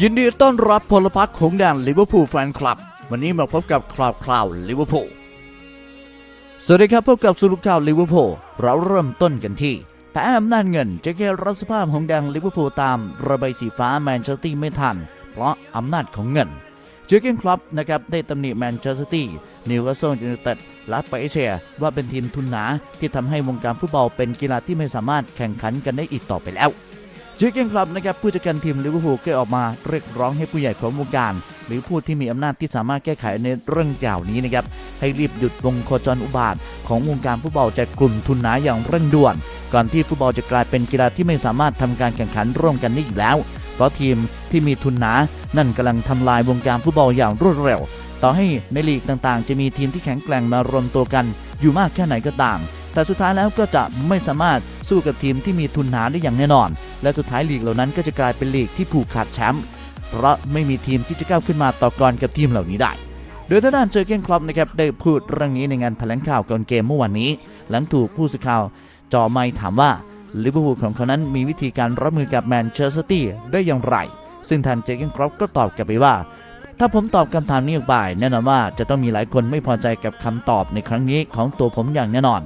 ยินดีต้อนรับพลพรรคของแดนลิเวอร์พูลแฟนคลับ วันนี้มาพบกับข่าวคราวลิเวอร์พูลสวัสดีครับพบกับสุรุข่าวลิเวอร์พูลเราเริ่มต้นกันที่แพ้อำนาจเงินจะแก้รับสภาพของแดนลิเวอร์พูลตามระบายสีฟ้าแมนเชสเตอร์ไม่ทัน เพราะอำนาจของเงินเจอเกนคลับนะครับได้ตำหนิแมนเชสเตอร์ นิวคาสเซิลยูไนเต็ดและไปเชียว่าเป็นทีมทุนหนาที่ทำให้วงการฟุตบอลเป็นกีฬาที่ไม่สามารถแข่งขันกันได้อีกต่อไปแล้ว จิกเกนคลับนะครับผู้จัดการทีมลิเวอร์พูลก็ออกมาเรียกร้องให้ผู้ใหญ่ของวงการ หรือผู้ที่มีอำนาจที่สามารถแก้ไขในเรื่องกล่าวนี้นะครับให้รีบหยุดวงโคจรอุบาท ของวงการฟุตบอลจากกลุ่มทุนหนาอย่างเร่งด่วน ก่อนที่ฟุตบอลจะกลายเป็นกีฬาที่ไม่สามารถทำการแข่งขันร่วมกันได้อีกแล้ว เพราะทีมที่มีทุนหนา นั่นกำลังทำลายวงการฟุตบอลอย่างรวดเร็ว ต่อให้ในลีกต่างๆ จะมีทีมที่แข็งแกร่งมารวมตัวกัน อยู่มากแค่ไหนก็ตาม แต่สุดท้ายแล้วก็จะไม่สามารถสู้กับทีมที่มีทุนหนาได้อย่างแน่นอน และสุดท้ายลีกเหล่านั้นก็จะกลายเป็นลีกที่ผูกขาดแชมป์เพราะไม่มีทีมที่จะก้าวขึ้นมาต่อกรกับทีมเหล่านี้ได้ โดยทางด้านเจอเกนคลับนะครับได้พูดเรื่องนี้ในงานแถลงข่าวก่อนเกมเมื่อวานนี้ หลังถูกผู้สื่อข่าวจ่อไมค์ถามว่าลิเวอร์พูลของเขานั้นมีวิธีการรับมือกับแมนเชสเตอร์ตี้ได้อย่างไร ซึ่งทางเจเกนคลับก็ตอบกลับไปว่า ถ้าผมตอบคำถามนี้ออกไปแน่นอนว่าจะต้องมีหลายคนไม่พอใจกับคำตอบในครั้งนี้ของตัวผมอย่างแน่นอน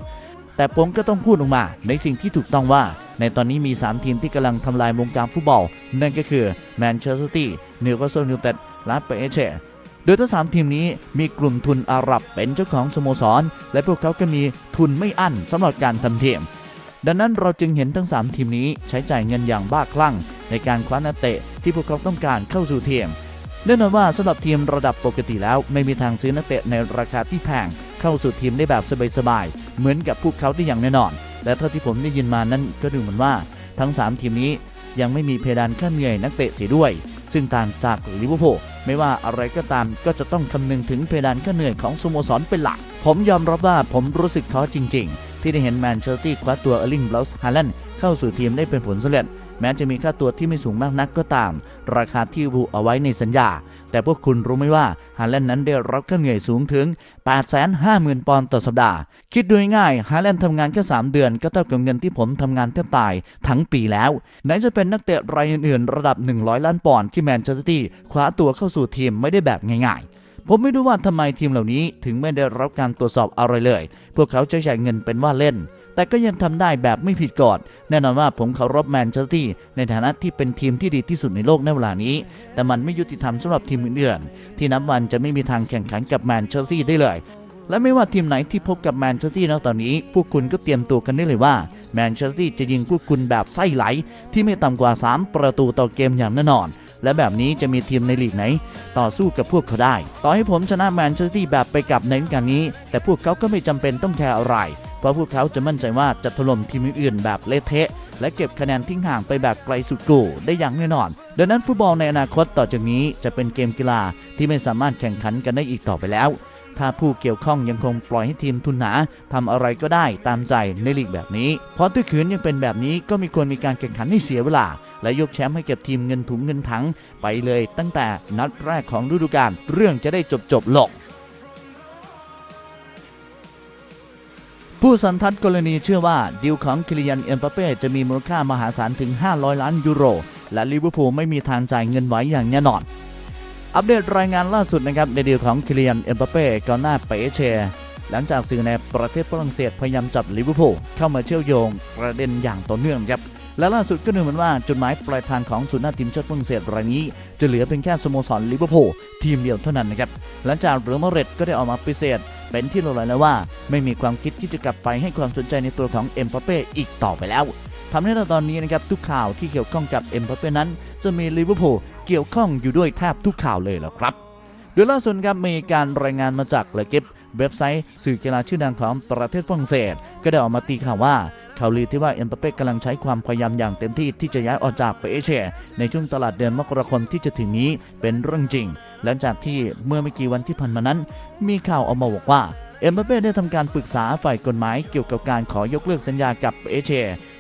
แต่ผมก็ต้องพูดออกมา ในสิ่งที่ถูกต้องว่า ในตอนนี้มี 3 ทีมที่กำลังทำลายวงการฟุตบอล นั่นก็คือแมนเชสเตอร์ซิตี้นิวคาสเซิลยูไนเต็ดและเปเชโดยทั้งสามทีมนี้มีกลุ่มทุนอาหรับเป็นเจ้าของสโมสร และพวกเขาก็มีทุนไม่อั้นสำหรับการทำทีม ดังนั้นเราจึงเห็นทั้ง 3 ทีมนี้ใช้จ่ายเงินอย่างบ้าคลั่ง ในการคว้านักเตะที่พวกเขาต้องการเข้าสู่ทีมแน่นอนว่าสำหรับทีมระดับปกติแล้วไม่มีทางซื้อนักเตะในราคาที่แพง เข้าสู่ทีมได้แบบสบายๆ เหมือนกับพวกเขาได้อย่างแน่นอน และเท่าที่ผมได้ยินมานั้นก็ดูเหมือนว่าทั้ง 3 ทีมนี้ยังไม่มีเพดานค่าเหนื่อยนักเตะเสียด้วย ซึ่งต่างจากลิเวอร์พูลไม่ว่าอะไรก็ตามก็จะต้องคำนึงถึงเพดานค่าเหนื่อยของสโมสรเป็นหลัก ผมยอมรับว่าผมรู้สึกท้อจริง ๆ ที่ได้เห็นแมนเชสเตอร์คว้าตัวเอลิงบลาส์ฮาแลนด์เข้าสู่ทีมได้เป็นผลสำเร็จ แม้จะมีค่าตัวที่ไม่สูงมากนักก็ตาม ราคาที่ระบุเอาไว้ในสัญญา แต่พวกคุณรู้ไหมว่าฮาแลนด์นั้นได้รับค่าเหนื่อยสูงถึง 850,000 ปอนด์ต่อสัปดาห์ คิดดูง่ายฮาแลนด์ทำงานแค่ 3 เดือน ก็เท่ากับเงินที่ผมทำงานแทบตายทั้งปีแล้ว ไหนจะเป็นนักเตะรายอื่นๆระดับ 100 ล้านปอนด์ที่แมนเชสเตอร์ตี้คว้าตัวเข้าสู่ทีมไม่ได้แบบง่ายๆผมไม่รู้ว่าทำไมทีมเหล่านี้ถึงไม่ได้รับการตรวจสอบอะไรเลย พวกเขาใช้จ่ายเงินเป็นว่าเล่น แต่ก็ยังทำได้แบบไม่ผิดกฎแน่นอนว่าผมเคารพแมนเชสเตอร์ซิตี้ในฐานะที่เป็นทีมที่ดีที่สุดในโลกในเวลานี้ แต่มันไม่ยุติธรรมสำหรับทีมอื่นๆที่นับวันจะไม่มีทางแข่งขันกับแมนเชสเตอร์ได้เลย และไม่ว่าทีมไหนที่พบกับแมนเชสเตอร์ซิตี้ณตอนนี้ พวกคุณก็เตรียมตัวกันได้เลยว่าแมนเชสเตอร์จะยิงพวกคุณแบบไส้ไหล ที่ไม่ต่ำกว่า 3 ประตูต่อเกมอย่างแน่นอนและแบบนี้จะมีทีมในลีกไหน ต่อสู้กับพวกเขาได้ ต่อให้ผมชนะแมนเชสเตอร์แบบไปกลับในฤดูกาลนี้ แต่พวกเขาก็ไม่จำเป็นต้องแคร์อะไร เพราะพวกเขาจะมั่นใจว่าจะถล่มทีมอื่นแบบเละเทะ และเก็บคะแนนทิ้งห่างไปแบบไกลสุดกูได้อย่างแน่นอน ดังนั้นฟุตบอลในอนาคตต่อจากนี้จะเป็นเกมกีฬาที่ไม่สามารถแข่งขันกันได้อีกต่อไปแล้ว ถ้าผู้เกี่ยวข้องยังคงปล่อยให้ทีมทุนหนาทำอะไรก็ได้ตามใจในลีกแบบนี้ เพราะถ้าขืนยังเป็นแบบนี้ก็มีควรมีการแข่งขันให้เสียเวลาและยกแชมป์ให้เก็บทีมเงินถุงเงินถังไปเลยตั้งแต่นัดแรกของฤดูกาลเรื่องจะได้จบจบๆลง ผู้สันทัดกรณีเชื่อว่าดีลของคิลิยันเอ็มบัปเป้จะมีมูลค่ามหาศาลถึง 500 ล้านยูโร และลิเวอร์พูลไม่มีทางจ่ายเงินไว้อย่างแน่นอน อัปเดตรายงานล่าสุดนะครับในดีลของคิลิยันเอ็มบัปเป้ก่อนหน้าเปเชหลังจากสื่อในประเทศฝรั่งเศสพยายามจับลิเวอร์พูลเข้ามาเชื่อมโยงประเด็นอย่างต่อเนื่องครับและล่าสุดก็ดูเหมือนว่าจุดหมายปลายทางของสุนย์หน้าทีมชาติฝรั่งเศสรายนี้ จะเหลือเพียงแค่สโมสรลิเวอร์พูลทีมเดียวเท่านั้นนะครับหลังจากเรอัลมาดริดก็ได้ออกมาปฏิเสธ เป็นที่รู้แล้วว่า ไม่มีความคิดที่จะกลับไปให้ความสนใจในตัวของเอ็มบัปเป้อีกต่อไปแล้วทำให้เราตอนนี้นะครับทุกข่าวที่เกี่ยวข้องกับเอ็มบัปเป้นั้น จะมีลิเวอร์พูลเกี่ยวข้องอยู่ด้วยแทบทุกข่าวเลยแหละครับโดยล่าสุดครับมีการรายงานมาจากเลกิฟเว็บไซต์สื่อกีฬาชื่อดังของประเทศฝรั่งเศส ก็ได้ออกมาตีข่าวว่า ข่าวลือที่ว่าเอ็มบัปเป้กำลังใช้ความพยายามอย่างเต็มที่ที่จะย้ายออกจากเปเอเชในช่วงตลาดเดือนมกราคมที่จะถึงนี้เป็นเรื่องจริง หลังจากที่เมื่อไม่กี่วันที่ผ่านมานั้น มีข่าวออกมาบอกว่าเอ็มบัปเป้ได้ทำการปรึกษาฝ่ายกฎหมายเกี่ยวกับการขอยกเลิกสัญญากับเอเช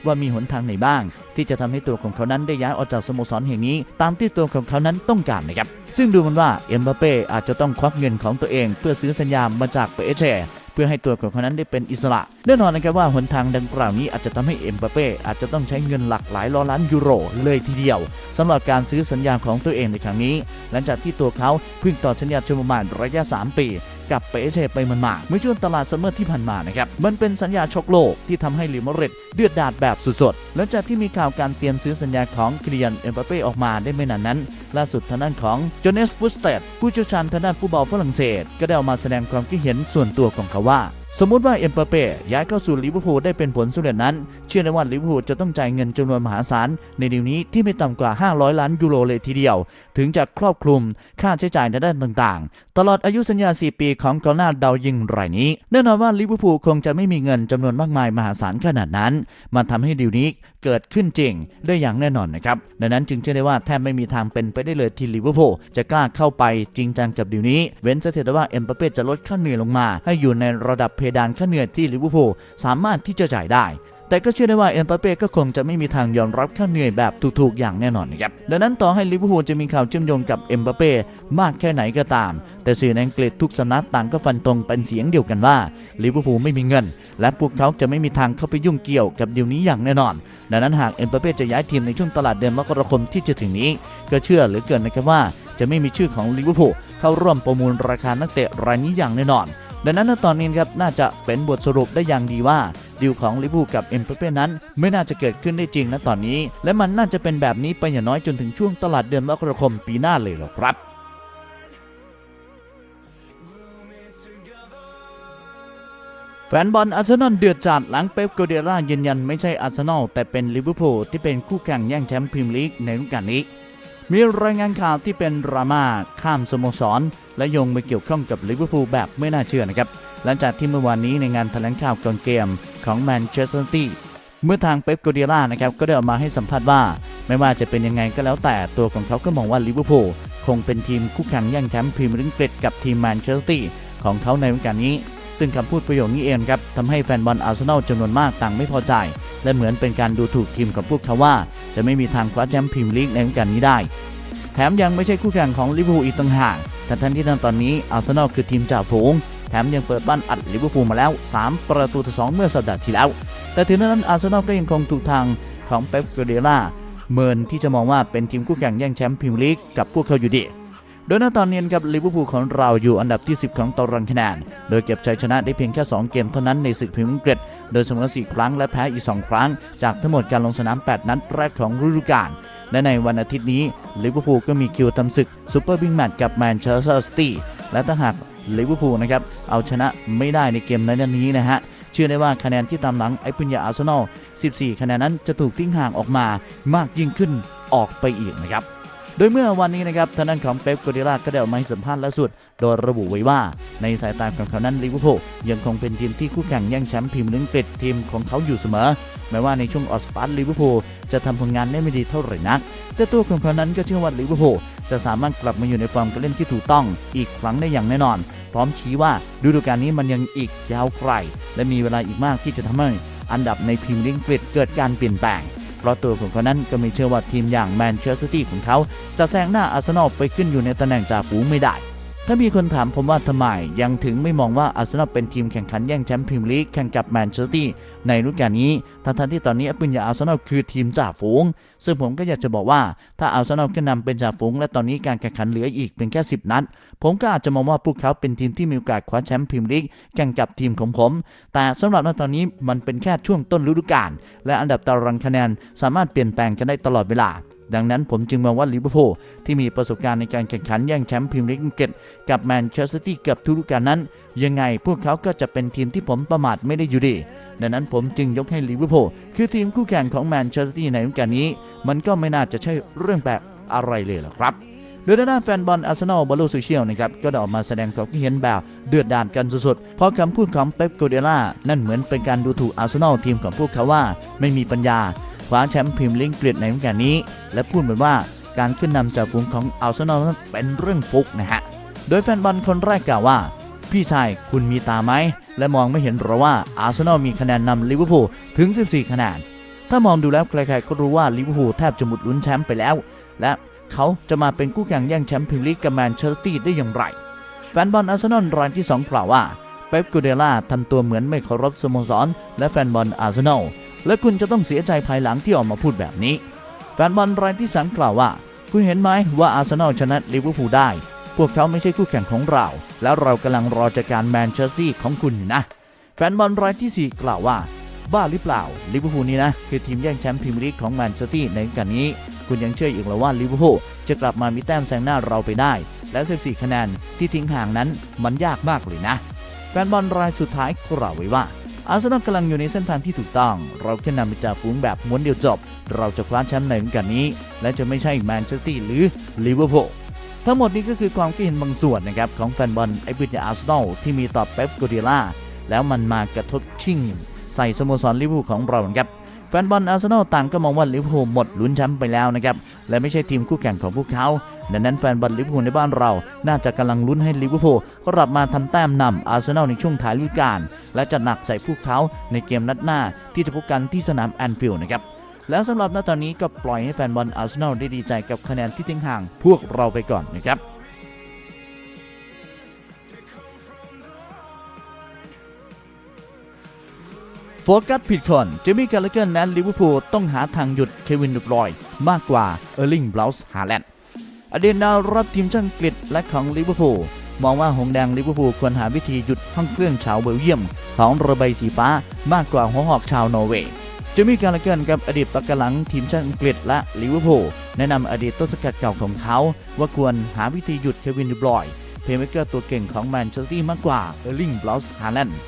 ว่ามีหนทางไหนบ้าง ที่จะทำให้ตัวของเขานั้นได้ย้ายออกจากสโมสรแห่งนี้ ตามที่ตัวของเขานั้นต้องการนะครับ ซึ่งดูมันว่าเอ็มบัปเป้อาจจะต้องควักเงินของตัวเอง เพื่อซื้อสัญญามาจากเปเช เพื่อให้ตัวของเขานั้นได้เป็นอิสระแน่นอนนะครับว่าหนทางดังกล่าวนี้อาจจะทำให้เอ็มบัปเป้อาจจะต้องใช้เงินหลักหลายร้อยล้านยูโรเลยทีเดียวสำหรับการซื้อสัญญาของตัวเองในครั้งนี้ หลังจากที่ตัวเขาเพิ่งต่อสัญญาชั่วประมาณระยะ 3 ปี กับเปเชไปมันมาเมื่อช่วงตลาดซัมเมอร์ที่ผ่านมานะครับมันเป็นสัญญาช็อกโลกที่ทำให้ลิมาเรตเดือดดาดแบบสุดๆหลังจากที่มีข่าวการเตรียมซื้อสัญญาของคิริยันเอ็มบัปเป้ออกมาได้ไม่นานนั้น ล่าสุดทางด้านของโจเนสฟุสเตดผู้เชี่ยวชาญทางด้านฟุตบอลฝรั่งเศส ก็ได้ออกมาแสดงความคิดเห็นส่วนตัวของเขาว่า สมมุติว่าเอ็มเปเป้ย้ายเข้าสู่ลิเวอร์พูลได้เป็นผลสำเร็จนั้น เชื่อได้ว่าลิเวอร์พูลจะต้องจ่ายเงินจำนวนมหาศาลในดีลนี้ที่ไม่ต่ำกว่า 500 ล้านยูโรเลยทีเดียว ถึงจะครอบคลุมค่าใช้จ่ายในด้านต่างๆ ตลอดอายุสัญญา 4 ปีของกองหน้าดาวยิงรายนี้ แน่นอนว่าลิเวอร์พูลคงจะไม่มีเงินจำนวนมากมายมหาศาลขนาดนั้น มันทำให้ดีลนี้เกิดขึ้นจริงได้อย่างแน่นอนนะครับ ดังนั้นจึงเชื่อได้ว่าแทบไม่มีทางเป็นไปได้เลยที่ลิเวอร์พูลจะกล้าเข้าไปจริงจังกับดิวนี้ เว้นเสียแต่ว่าเอ็มบัปเป้จะลดค่าเหนื่อยลงมา ให้อยู่ในระดับเพดานค่าเหนื่อยที่ลิเวอร์พูลสามารถที่จะจ่ายได้ แต่ก็เชื่อได้ว่าเอ็มบัปเป้ก็คงจะไม่มีทางยอมรับค่าเหนื่อยแบบถูกๆอย่างแน่นอนนะครับดังนั้นต่อให้ลิเวอร์พูลจะมีข่าวเชื่อมโยงกับเอ็มบัปเป้มากแค่ไหนก็ตาม แต่สื่อในอังกฤษทุกสำนักต่างก็ฟันตรงเป็นเสียงเดียวกันว่าลิเวอร์พูลไม่มีเงิน และพวกเขาจะไม่มีทางเข้าไปยุ่งเกี่ยวกับดีลนี้อย่างแน่นอน ดังนั้นหากเอ็มบัปเป้จะย้ายทีมในช่วงตลาดเดือนมกราคมที่จะถึงนี้ ก็เชื่อหรือเกินนะครับว่าจะไม่มีชื่อของลิเวอร์พูลเข้าร่วมประมูลราคานักเตะรายนี้อย่างแน่นอน ดังนั้นตอนนี้ครับน่าจะเป็นบทสรุปได้อย่างดีว่า ดีลของลิเวอร์พูลกับเอ็มเปเป้นั้น ไม่น่าจะเกิดขึ้นได้จริงณตอนนี้ และมันน่าจะเป็นแบบนี้ไปอย่างน้อยจนถึงช่วงตลาดเดือนมกราคมปีหน้าเลยหรอครับแฟนบอลอาร์เซนอลเดือดจัดหลังเป๊ปโกเดล่ายืนยันไม่ใช่อาร์เซนอลแต่เป็นลิเวอร์พูลที่เป็นคู่แข่งแย่งแชมป์พรีเมียร์ลีกในฤดูกาลนี้ มีรายงานข่าวที่เป็นดราม่าข้ามสโมสร และโยงไปเกี่ยวข้องกับลิเวอร์พูลแบบไม่น่าเชื่อนะครับ หลังจากที่เมื่อวานนี้ในงานแถลงข่าวก่อนเกมของแมนเชสเตอร์ซิตี้เมื่อทางเป๊ปกัวเดล่านะครับก็ได้ออกมาให้สัมภาษณ์ว่า ไม่ว่าจะเป็นยังไงก็แล้วแต่ตัวของเขาก็มองว่าลิเวอร์พูลคงเป็นทีมคู่แข่งย่งแชมป์พรีเมียร์ลีกกับทีมแมนเชสเตอร์ซิตี้ของเขาในฤดูกาลนี้ ซึ่งคำพูดประโยคนี้เองครับทำให้แฟนบอลอาร์เซนอลจำนวนมากต่างไม่พอใจ และเหมือนเป็นการดูถูกทีมของพวกเขาว่า จะไม่มีทางคว้าแชมป์พรีเมียร์ลีกในฤดูกาลนี้ได้ แถมยังไม่ใช่คู่แข่งของลิเวอร์พูลอีกต่างหากแต่ทันที่ตอนนี้อาร์เซนอลคือทีมจ่าฝูง แถมยังเปิดบ้านอัดลิเวอร์พูลมาแล้ว 3 ประตูต่อ2เมื่อสัปดาห์ที่แล้ว แต่ถึงนั้นอาร์เซนอลก็ยังคงถูกทางของเป๊ปกัวเดล่าเมินที่จะมองว่าเป็นทีมคู่แข่งแย่งแชมป์พรีเมียร์ลีกกับพวกเขาอยู่ดีโดยณตอนนี้ครับลิเวอร์พูลของเราอยู่อันดับที่ 10 ของตารางคะแนน โดยเก็บชัยชนะได้เพียงแค่ 2 เกมเท่านั้นในศึกพรีเมียร์อังกโดยเสมอ 4 ครั้งและแพ้อีก 2 ครั้ง จากทั้งหมดการลงสนาม 8 นัดแรกของฤดูกาล และในวันอาทิตย์นี้ลิเวอร์พูลก็มีคิวทำศึกซูเปอร์บิ๊กแมตช์กับแมนเชสเตอร์ซิตี้ และถ้าหาก ลิเวอร์พูลนะครับเอาชนะไม่ได้ในเกมในนัดนี้นะฮะเชื่อได้ว่าคะแนนที่ตามหลังไอ้ปุญญาอาร์เซนอล 14 คะแนนนั้นจะถูกทิ้งห่างออกมามากยิ่งขึ้นออกไปอีกนะครับ โดยเมื่อวันนี้นะครับทางด้านของเป๊ปกัวเดล่าก็ได้ออกมาให้สัมภาษณ์ล่าสุด โดยระบุไว้ว่า ในสายตาของเขานั้นลิเวอร์พูลยังคงเป็นทีมที่คู่แข่งแย่งแชมป์พรีเมียร์ลีกอังกฤษทีมของเขาอยู่เสมอ แม้ว่าในช่วงออสตาร์ลิเวอร์พูลจะทำผลงานได้ไม่ดีเท่าไหร่นัก แต่ตัวของเขานั้นก็เชื่อว่าลิเวอร์พูลจะสามารถกลับมาอยู่ในฟอร์มการเล่นที่ถูกต้องอีกครั้งได้อย่างแน่นอน พร้อมชี้ว่าฤดูกาลนี้มันยังอีกยาวไกล และมีเวลาอีกมากที่จะทำให้อันดับในพรีเมียร์ลีกเกิดการเปลี่ยนแปลง เพราะตัวของเขานั้นก็ไม่เชื่อว่าทีมอย่างแมนเชสเตอร์ซิตี้ของเขา จะแซงหน้าอาร์เซนอลไปขึ้นอยู่ในตำแหน่งจ่าฝูงไม่ได้ ถ้ามีคนถามผมว่าทำไมยังถึงไม่มองว่าอาร์เซนอลเป็นทีมแข่งขันแย่งแชมป์พรีเมียร์ลีกแข่งกับแมนเชสเตอร์ตี้ในฤดูกาลนี้ทั้งที่ตอนนี้ปัญญาอาร์เซนอลคือทีมจ่าฝูง ซึ่งผมก็อยากจะบอกว่าถ้าอาร์เซนอลขึ้นนำเป็นจ่าฝูง และตอนนี้การแข่งขันเหลืออีกเพียงแค่ 10 นัด ผมก็อาจจะมองว่าพวกเขาเป็นทีมที่มีโอกาสคว้าแชมป์พรีเมียร์ลีกแข่งกับทีมของผม แต่สำหรับณตอนนี้มันเป็นแค่ช่วงต้นฤดูกาลและอันดับตารางคะแนนสามารถเปลี่ยนแปลงกันได้ตลอดเวลา ดังนั้นผมจึงมองว่าลิเวอร์พูลที่มีประสบการณ์ในการแข่งขันแย่งแชมป์พรีเมียร์ลีกอังกฤษกับแมนเชสเตอร์ซิตี้เกือบทุกฤดูกาลนั้น ยังไงพวกเขาก็จะเป็นทีมที่ผมประมาทไม่ได้อยู่ดี ดังนั้นผมจึงยกให้ลิเวอร์พูลคือทีมคู่แข่งของแมนเชสเตอร์ซิตี้ในฤดูกาลนี้ มันก็ไม่น่าจะใช่เรื่องแปลกอะไรเลยหรอกครับโดยทางด้านแฟนบอลอาร์เซนอลบอลโลกโซเชียลนะครับก็ได้ออกมาแสดงความคิดเห็นแบบเดือดดาลกันสุดๆ เพราะคำพูดของเป๊ปโกเดล่านั่นเหมือนเป็นการดูถูกอาร์เซนอลทีมของพวกเขาว่า ไม่มีปัญญา คว้าแชมป์พรีเมียร์ลีกอังกฤษในฤดูกาลนี้ และพูดเหมือนว่าการขึ้นนำจากฝูงของอาร์เซนอลเป็นเรื่องฟุกนะฮะ โดยแฟนบอลคนแรกกล่าวว่า พี่ชายคุณมีตาไหม และมองไม่เห็นหรอว่าอาร์เซนอลมีคะแนนนำลิเวอร์พูลถึง 14 คะแนน ถ้ามองดูแล้วใครๆก็รู้ว่าลิเวอร์พูลแทบจะหมดลุ้นแชมป์ไปแล้ว และเขาจะมาเป็นคู่แข่งแย่งแชมป์พรีเมียร์ลีกกับแมนเชสเตอร์ซิตี้ได้อย่างไร แฟนบอลอาร์เซนอลรายที่2กล่าวว่าเป๊ปกูเดล่าทำตัวเหมือนไม่เคารพสโมสร และแฟนบอลอาร์เซนอล และคุณจะต้องเสียใจภายหลังที่ออกมาพูดแบบนี้แฟนบอลรายที่สามกล่าวว่า คุณเห็นไหมว่าอาร์เซนอลชนะลิเวอร์พูลได้ พวกเขาไม่ใช่คู่แข่งของเรา แล้วเรากำลังรอจัดการแมนเชสเตอร์ของคุณอยู่นะ แฟนบอลรายที่ 4 กล่าวว่า บ้าหรือเปล่าลิเวอร์พูลนี่นะ คือทีมแย่งแชมป์พรีเมียร์ลีกของแมนเชสเตอร์ในกาลนี้ คุณยังเชื่ออีกหรอว่าลิเวอร์พูลจะกลับมามีแต้มแซงหน้าเราไปได้ และ 14 คะแนนที่ทิ้งห่างนั้นมันยากมากเลยนะแฟนบอลรายสุดท้ายกล่าวไว้ว่า อาร์เซนอลกำลังอยู่ในเส้นทางที่ถูกต้อง เราแค่นำไปจากฝูงแบบม้วนเดียวจบ เราจะคว้าแชมป์ในฤดูกาลนี้ และจะไม่ใช่แมนเชสเตอร์หรือลิเวอร์พูลทั้งหมดนี้ก็คือความคิดเห็นบางส่วนนะครับของแฟนบอลไอบิดอาร์เซนอลที่มีต่อเป๊ปกูเดล่าแล้วมันมากระทบชิงใส่สโมสรลิเวอร์พูลของเราครับแฟนบอลอาร์เซนอลต่างก็มองว่าลิเวอร์พูลหมดลุ้นแชมป์ไปแล้วนะครับและไม่ใช่ทีมคู่แข่งของพวกเขา ดังนั้นแฟนบอลลิเวอร์พูลในบ้านเรา น่าจะกำลังลุ้นให้ลิเวอร์พูลกลับมาทำแต้มนำอาร์เซนอลในช่วงท้ายฤดูกาลและจะหนักใส่พวกเขาในเกมนัดหน้าที่จะพบกันที่สนามแอนฟิลด์นะครับแล้วสำหรับณตอนนี้ก็ปล่อยให้แฟนบอลอาร์เซนอลได้ดีใจกับคะแนนที่ทิ้งห่างพวกเราไปก่อนนะครับโฟกัสผิดคนเจมี่กาลเกอร์นั้นลิเวอร์พูลต้องหาทางหยุดเควินดูบรอยมากกว่าเออร์ลิงบลาส์ฮาแลนด์ อดีตดาวรับทีมชาติอังกฤษและของลิเวอร์พูลมองว่าหงแดงลิเวอร์พูลควรหาวิธีหยุดห้องเครื่องชาวเบลเยียม ของระบายสีฟ้ามากกว่าหัวหอกชาวนอร์เวย์เจมี่การ์เกิลกับอดีตปากกาลังทีมชาติอังกฤษและลิเวอร์พูลแนะนำอดีตต้นสกัดเก่าของเขา ว่าควรหาวิธีหยุดเควินดูบรอยน์เพย์เมเกอร์ตัวเก่งของแมนเชสเตอร์มากกว่าเออร์ลิงบลาส์ฮาแลนด์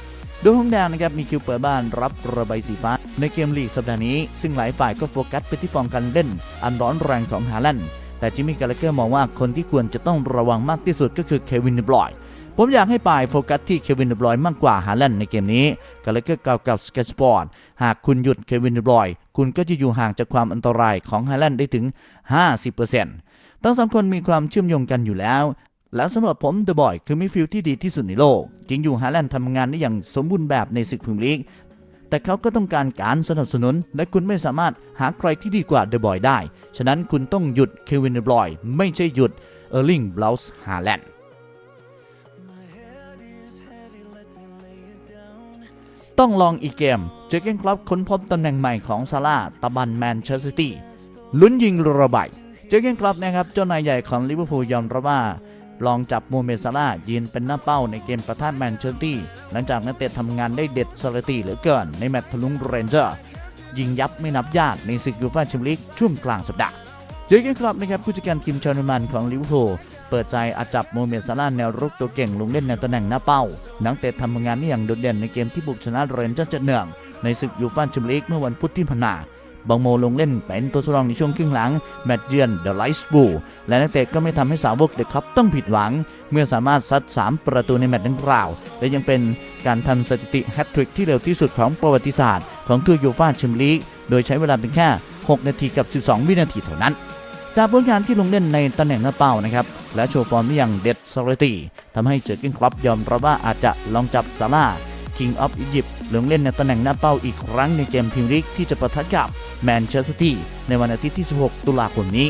โดยห้องแดงนะครับมีคิวเปิดบ้านรับระบายสีฟ้า ในเกมลีกสัปดาห์นี้ ซึ่งหลายฝ่ายก็โฟกัสไปที่ฟอร์มการเล่น อันร้อนแรงของฮาแลนด์ แต่จิมมี่การ์เกอร์มองว่าคนที่ควรจะต้องระวังมากที่สุดก็คือเควินดูบรอยผมอยากให้ปายโฟกัสที่เควินเดบรอยมากกว่าฮาแลนด์ในเกมนี้กาเลเกอร์กล่าวกับสเกตสปอร์ตหากคุณหยุดเควินเดบรอยคุณก็จะอยู่ห่างจากความอันตรายของฮาแลนด์ได้ถึง 50%ทั้งสองคนมีความเชื่อมโยงกันอยู่แล้วและสำหรับผมเดอะบอยคือมิฟิลที่ดีที่สุดในโลก จริงอยู่ฮาแลนด์ทำงานได้อย่างสมบูรณ์แบบในศึกพรีเมียร์ลีก แต่เขาก็ต้องการการสนับสนุน และคุณไม่สามารถหาใครที่ดีกว่าเดอะบอยได้ ฉะนั้นคุณต้องหยุดเควินเดบรอยไม่ใช่หยุดเออร์ลิงบลาส์ฮาแลนด์ต้องลองอีกเกม เจเกนคลับค้นพบตำแหน่งใหม่ของซาร่าตะบันแมนเชสเตอร์ซิตี้ลุ้นยิงระบายเจเกนคลับนะครับเจ้านายใหญ่ของลิเวอร์พูลยอมรับว่า ลองจับโมเมซาร่ายืนเป็นหน้าเป้าในเกมประทะแมนเชสเตอร์หลังจากนักเตะทำงานได้เด็ดสลัตีเหลือเกินในแมตช์ทะลุงเรนเจอร์ ยิงยับไม่นับญาติในศึกยูฟ่าแชมเปี้ยนลีกช่วงกลางสัปดาห์เจอเกนคลับนะครับผู้จัดการทีมชาวเยอรมันของลิเวอร์พูลเปิดใจอาจจับโมเมดซาร่าแนวรุกตัวเก่งลงเล่นในตำแหน่งหน้าเป้า นักเตะทำงานได้อย่างโดดเด่นในเกมที่บุกชนะเรนเจอร์เจ็ดหนึ่งในศึกยูฟ่าแชมเปี้ยนลีกเมื่อวันพุธที่ผ่านมา บางโมลงเล่นเป็นตัวสำรองในช่วงครึ่งหลังแมตช์เยือนเดอะไลท์บูและนักเตะก็ไม่ทำให้สาวกเดอะคัพต้องผิดหวัง เมื่อสามารถซัด 3 ประตูในแมตช์ดังกล่าว และยังเป็นการทำสถิติแฮตทริกที่เร็วที่สุดของประวัติศาสตร์ของทัวร์ยูฟ่าแชมเปี้ยนลีกโดยใช้เวลาเพียงแค่ 6 นาทีกับ 12 วินาทีเท่านั้นจากผลงานที่ลงเล่นในตำแหน่งหน้าเป้านะครับ และโชว์ฟอร์มได้อย่างเด็ดสลตีทำให้เจอร์เกนคลับยอมรับว่าอาจจะลองจับซาร่า King of Egypt ลงเล่นในตำแหน่งหน้าเป้าอีกครั้งในเกมพรีเมียร์ลีกที่จะปะทะกับแมนเชสเตอร์ซิตี้ในวันอาทิตย์ที่ 16 ตุลาคมนี้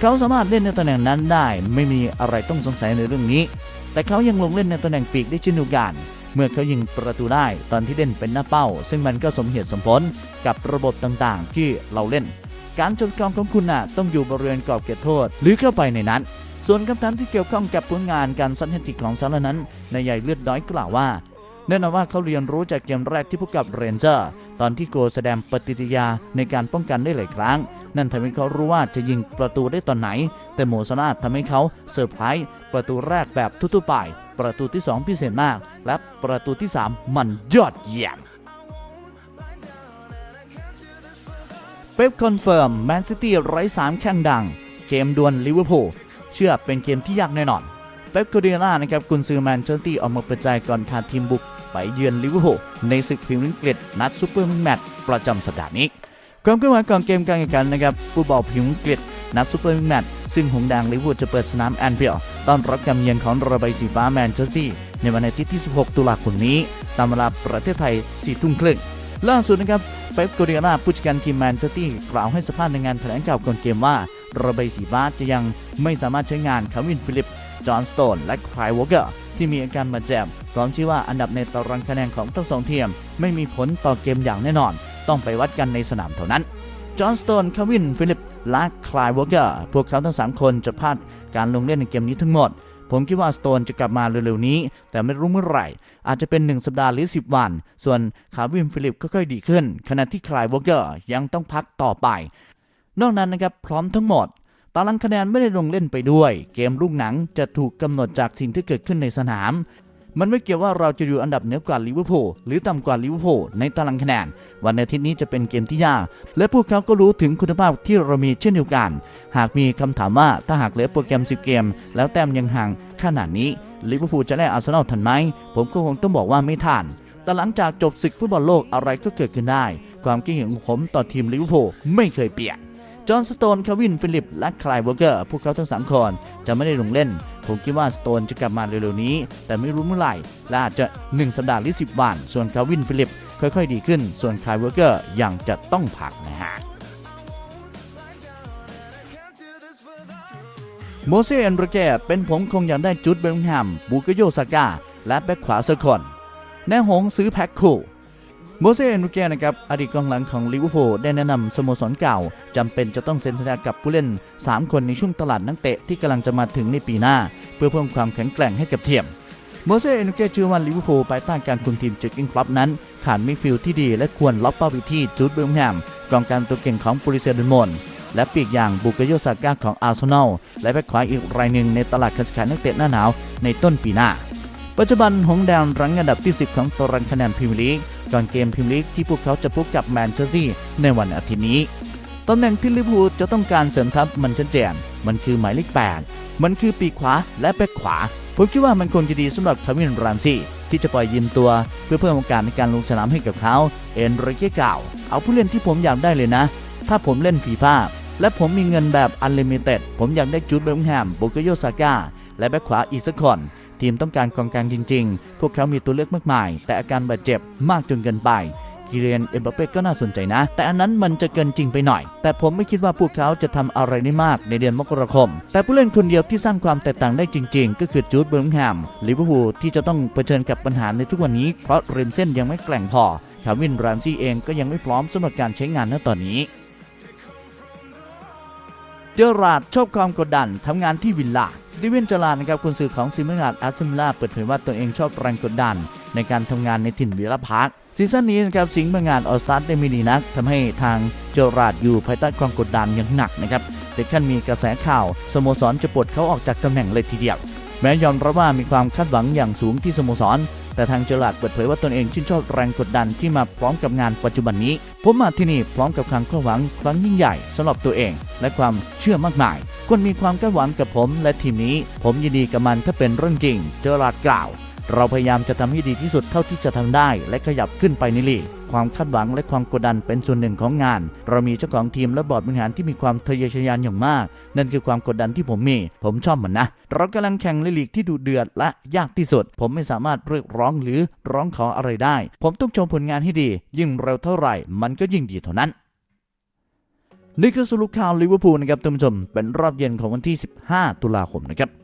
เขาสามารถเล่นในตำแหน่งนั้นได้ ไม่มีอะไรต้องสงสัยในเรื่องนี้ แต่เขายังลงเล่นในตำแหน่งปีกได้เช่นเดียวกันเมื่อเขายิงประตูได้ตอนที่เล่นเป็นหน้าเป้า ซึ่งมันก็สมเหตุสมผลกับระบบต่างๆ ที่เราเล่น การจดกรองของคุณน่ะต้องอยู่บริเวณกรอบเขตโทษ หรือเข้าไปในนั้น ส่วนคำถามที่เกี่ยวข้องกับผลงานการซัดแฮตติกของซาร่านั้นนายใหญ่เลือดน้อยกล่าวว่า แน่นอนว่าเขาเรียนรู้จากเกมแรกที่พบกับเรนเจอร์ตอนที่โกแสดงปฏิกิริยาในการป้องกันได้หลายครั้ง นั่นทำให้เขารู้ว่าจะยิงประตูได้ตอนไหน แต่โมซาร่าทำให้เขาเซอร์ไพรส์ประตูแรกแบบทั่ๆไป ประตูที่ 2 พิเศษมาก และประตูที่ 3 มันยอดเยี่ยมเป๊ปคอนเฟิร์มแมนซิตี้ไร้สามแข้งดัง เกมดวลลิเวอร์พูลเชื่อเป็นเกมที่ยากแน่นอนเป๊ปกูเดียร่านะครับกุนซือแมนเชสเตอร์ออกมาเปิดใจก่อนพาทีมบุก ไปเยือนลิเวอร์พูลในศึกพรีเมียร์ลีกนัดซูเปอร์แมตช์ประจำสัปดาห์นี้ความเคลื่อนไหวก่อนเกมการแข่งขันนะครับฟุตบอลพรีเมียร์ลีกนัดซูเปอร์แมตช์ซึ่งหงส์แดงลิเวอร์พูลจะเปิดสนามแอนฟิลด์ต้อนรับการเยือนของระบายสีฟ้าแมนเชสเตอร์ในวันอาทิตย์ที่ 16 ตุลาคมนี้ ตามเวลาประเทศไทย 4 ทุ่มครึ่งล่าสุดนะครับเป๊ปกูเดียร่าผู้จัดการทีมแมนเชสเตอร์กล่าวให้สัมภาษณ์ในงานแถลงข่าวก่อนเกมว่าระบายสีฟ้าจะยังไม่สามารถใช้งานคาวินฟิลิป จอห์นสโตน และคลายวอเกอร์ ที่มีอาการบาดเจ็บพร้อมชี้ว่าอันดับในตารางคะแนนของทั้งสองทีมไม่มีผลต่อเกมอย่างแน่นอน ต้องไปวัดกันในสนามเท่านั้น จอห์นสโตน คาวิน ฟิลิป และคลายวอเกอร์ พวกเขาทั้ง 3 คนจะพลาดการลงเล่นในเกมนี้ทั้งหมด ผมคิดว่าสโตนจะกลับมาเร็วๆนี้ แต่ไม่รู้เมื่อไหร่ อาจจะเป็น 1 สัปดาห์หรือ 10 วัน ส่วนคาวินฟิลิปก็ค่อยดีขึ้น ขณะที่คลายวอเกอร์ยังต้องพักต่อไป นอกนั้นนะครับพร้อมทั้งหมด ตารางคะแนนไม่ได้ลงเล่นไปด้วย เกมลูกหนังจะถูกกำหนดจากสิ่งที่เกิดขึ้นในสนาม มันไม่เกี่ยวว่าเราจะอยู่อันดับเหนือกว่าลิเวอร์พูลหรือต่ำกว่าลิเวอร์พูลในตารางคะแนน วันอาทิตย์นี้จะเป็นเกมที่ยาก และพวกเขาก็รู้ถึงคุณภาพที่เรามีเช่นเดียวกัน หากมีคำถามว่าถ้าหากเหลือโปรแกรม 10 เกม แล้วแต้มยังห่างขนาดนี้ลิเวอร์พูลจะได้อาร์เซนอลทันไหมผมก็คงต้องบอกว่าไม่ทันแต่หลังจากจบศึกฟุตบอลโลกอะไรก็เกิดขึ้นได้ ความคิดเห็นของผมต่อทีมลิเวอร์พูลไม่เคยเปลี่ยน จอห์นสโตนคาวิน ฟิลิป และคลายวอร์เกอร์ พวกเขาทั้งสามคน จะไม่ได้ลงเล่น ผมคิดว่าสโตนจะกลับมาเร็วๆนี้ แต่ไม่รู้เมื่อไหร่ และอาจจะ 1 สัปดาห์หรือ 10 วัน ส่วนคาวิน ฟิลิป ค่อยๆ ดีขึ้น ส่วนคลายวอร์เกอร์ยังจะต้องพักนะฮะ โมเซเอนริเกเป็นผมคงอยากได้จุดเบลลิงแฮม บูกโยซาก้า และแบ็คขวาสักคนแน่หงซื้อแพ็คคู่ โมเซเอนริเกนะครับอดีตกองหลังของลิเวอร์พูลได้แนะนำสโมสรเก่าจำเป็นจะต้องเซ็นสัญญากับผู้เล่น 3 คนในช่วงตลาดนักเตะที่กำลังจะมาถึงในปีหน้า เพื่อเพิ่มความแข็งแกร่งให้กับทีมโมเซเอนริเกเชื่อว่าลิเวอร์พูลภายใต้การคุมทีมเจอร์กินคลับนั้น ขาดมิดฟิลด์ที่ดีและควรล็อกเป้าไปที่จูดเบลลิงแฮมกองกางตัวเก่งของบริเซเดนมอนและปีกอย่างบุกโยซาก้าของอาร์เซนอลและแบ็คขวาอีกรายหนึ่งในตลาดคันขายนักเตะหน้าหนาวในต้นปีหน้า ปัจจุบันหงแดงรั้งอันดับที่ 10 ของตารางคะแนนพรีเมียร์ลีกก่อนเกมพรีเมียร์ลีกที่พวกเขาจะพบกับแมนเชสเตอร์ในวันอาทิตย์นี้ตำแหน่งที่ลิเวอร์พูลจะต้องการเสริมทัพมันชัดเจนมันคือหมายเลข 8 มันคือปีกขวาและแบ็คขวา ผมคิดว่ามันควรจะดีสำหรับคาวินรามซี่ที่จะปล่อยยืมตัว เพื่อเพิ่มโอกาสในการลงสนามให้กับเขาเอ็นริเก้เก่าเอาผู้เล่นที่ผมอยากได้เลยนะ ถ้าผมเล่นฟีฟ่าและผมมีเงินแบบอันลิมิเต็ดผมอยากได้จูดเบลลิงแฮมโบกโยซาก้าและแบ็คขวาอีกสักคน ทีมต้องการกองกลางจริง ๆ พวกเขามีตัวเลือกมากมาย แต่อาการบาดเจ็บมากจนเกินไปกิเรียนเอ็มบัปเป้ก็น่าสนใจนะ แต่อันนั้นมันจะเกินจริงไปหน่อย แต่ผมไม่คิดว่าพวกเขาจะทำอะไรได้มากในเดือนมกราคม แต่ผู้เล่นคนเดียวที่สร้างความแตกต่างได้จริง ๆ ก็คือจูดเบลลิงแฮมลิเวอร์พูลที่จะต้องเผชิญกับปัญหาในทุกวันนี้ เพราะริมเส้นยังไม่แกร่งพอคาวินรามซี่เองก็ยังไม่พร้อมสำหรับการใช้งานณตอนนี้ เจอราร์ดชอบความกดดันทำงานที่วิลล่าสตีเวนจอราร์ดนะครับคุณสื่อของซิมเมอร์อาร์เซนอลเปิดเผยว่าตนเองชอบแรงกดดัน ในการทำงานในถิ่นวิลล่าพาร์คซีซั่นนี้นะครับสิงห์มางานออสตาร์ได้ไม่ดีนักทำให้ทางเจอราร์ดอยู่ภายใต้ความกดดันอย่างหนักนะครับแต่ขั้นมีกระแสข่าวสโมสรจะปลดเขาออกจากตำแหน่งเลยทีเดียว แม้ยอมรับว่ามีความคาดหวังอย่างสูงที่สโมสร แต่ทางเจอราร์ดเปิดเผยว่าตนเองชื่นชอบแรงกดดันที่มาพร้อมกับงานปัจจุบันนี้ ผมมาที่นี่พร้อมกับความคาดหวังครั้งยิ่งใหญ่สำหรับตัวเอง และความเชื่อมากมายคนมีความคาดหวังกับผมและทีมนี้ ผมยินดีกับมันถ้าเป็นเรื่องจริง เจอราร์ดกล่าว เราพยายามจะทำให้ดีที่สุดเท่าที่จะทำได้ และขยับขึ้นไปในลีกความคาดหวังและความกดดันเป็นส่วนหนึ่งของงาน เรามีเจ้าของทีมและบอร์ดบริหารที่มีความทะเยอทะยานอย่างมาก นั่นคือความกดดันที่ผมมี ผมชอบมันนะ เรากำลังแข่งในลีกที่ดุเดือดและยากที่สุด ผมไม่สามารถเรียกร้องหรือร้องขออะไรได้ ผมต้องชว์ผลงานให้ดี ยิ่งเร็วเท่าไหร่ มันก็ยิ่งดีเท่านั้นนี่คือสรุปข่าวลิเวอร์พูลนะครับท่านผู้ชมเป็นรอบเย็นของวันที่ 15 ตุลาคมนะครับ